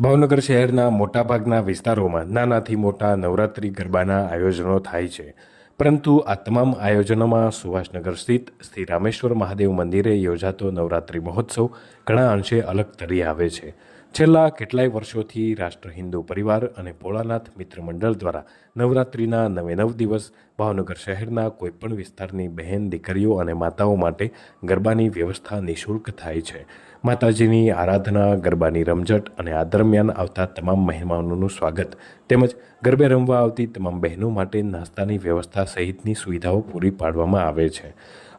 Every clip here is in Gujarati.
ભાવનગર શહેરના મોટાભાગના વિસ્તારોમાં નાનાથી મોટા નવરાત્રિ ગરબાના આયોજનો થાય છે. પરંતુ આ તમામ આયોજનોમાં સુભાષનગર સ્થિત શ્રી રામેશ્વર મહાદેવ મંદિરે યોજાતો નવરાત્રિ મહોત્સવ ઘણા અંશે અલગ તરી આવે છે. છેલ્લા કેટલાય વર્ષોથી રાષ્ટ્ર હિન્દુ પરિવાર અને ભોળાનાથ મિત્ર મંડળ દ્વારા નવરાત્રિના નવે નવ દિવસ ભાવનગર શહેરના કોઈપણ વિસ્તારની બહેન દીકરીઓ અને માતાઓ માટે ગરબાની વ્યવસ્થા નિઃશુલ્ક થાય છે. માતાજીની આરાધના, ગરબાની રમઝટ અને આ દરમિયાન આવતા તમામ મહેમાનોનું સ્વાગત તેમજ ગરબે રમવા આવતી તમામ બહેનો માટે નાસ્તાની વ્યવસ્થા સહિતની સુવિધાઓ પૂરી પાડવામાં આવે છે.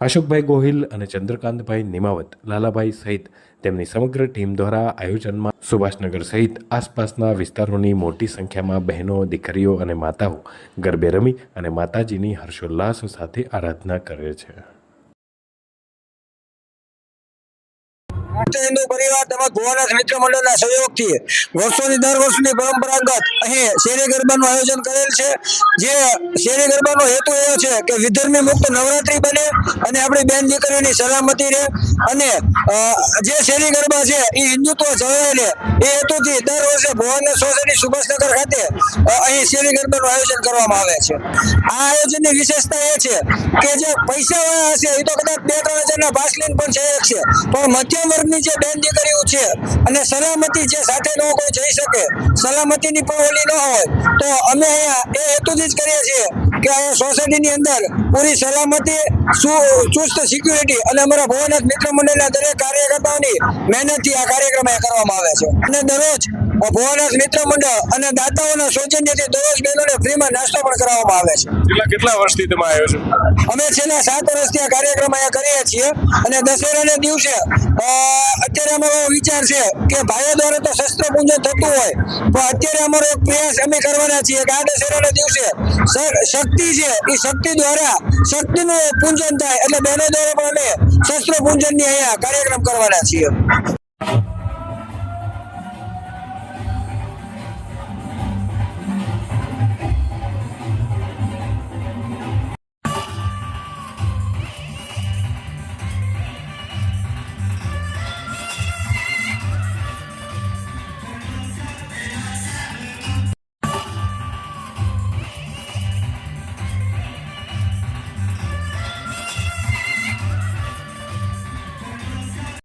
અશોકભાઈ ગોહિલ અને ચંદ્રકાંતભાઈ નિમાવત, લાલાભાઈ સહિત તેમની સમગ્ર ટીમ દ્વારા આયોજનમાં સુભાષનગર સહિત આસપાસના વિસ્તારોની મોટી સંખ્યામાં બહેનો, દીકરીઓ અને માતાઓ ગરબે રમી અને માતાજીની હર્ષોલ્લાસ સાથે આરાધના કરે છે. વર્ષોની દર વર્ષની પરંપરાગત અહીં શેરી ગરબાનું આયોજન કરેલ છે. જે શેરી ગરબાનો હેતુ એવો છે કે વિધર્મી મુક્ત નવરાત્રી બને અને આપણી બેન દીકરીઓની સલામતી રહે અને જે શેરી ગરબા છે, એ હિન્દુત્વ જળવાય એ હેતુથી દર વર્ષે ભુવન સોસાયટી સુભાષનગર ખાતે અહીં શેરી ગરબાનું આયોજન કરવામાં આવે છે. આ આયોજનની વિશેષતા એ છે કે જે પૈસા વાળા હશે, એ તો કદાચ બે ત્રણ હજારના ભાસલીન પણ છે શકશે પણ મધ્યમ વર્ગની જે બેન દીકરીઓ છે અને સલામતી જે સાથે ન કોઈ જઈ શકે, સલામતીની પણ ઓલી ન હોય, તો અમે અહીંયા એ હેતુથી જ કરીએ છીએ કે સોસાયટીની અંદર પૂરી સલામતી ચુસ્ત સિક્યુરિટી અને અમારા ભવનાથ મિત્ર મંડળના દરેક કાર્યકર્તાઓની મહેનતથી આ કાર્યક્રમ કરવામાં આવે છે. અને દરરોજ ભવનાથ મિત્ર મંડળ અને દાતાઓના સૌજન્યથી દરરોજ બહેનોને ફ્રીમાં નાસ્તો પણ કરાવવામાં આવે છે. કેટલા કેટલા વર્ષથી તમે આયોજન અમે છેલ્લા સાત વર્ષથી આ કાર્યક્રમ અહીંયા કરીએ છીએ અને દશેરાના દિવસે અત્યારે અમારો વિચાર છે કે ભાઈઓ દ્વારા તો શસ્ત્ર પૂજન થતું હોય પણ અત્યારે અમારો એક પ્રયાસ અમે કરવાના છીએ કે આ દશેરાના દિવસે શક્તિ છે એ શક્તિ દ્વારા શક્તિનું પૂજન થાય એટલે બહેનો દ્વારા પણ અમે શસ્ત્ર પૂજનની અહીંયા કાર્યક્રમ કરવાના છીએ.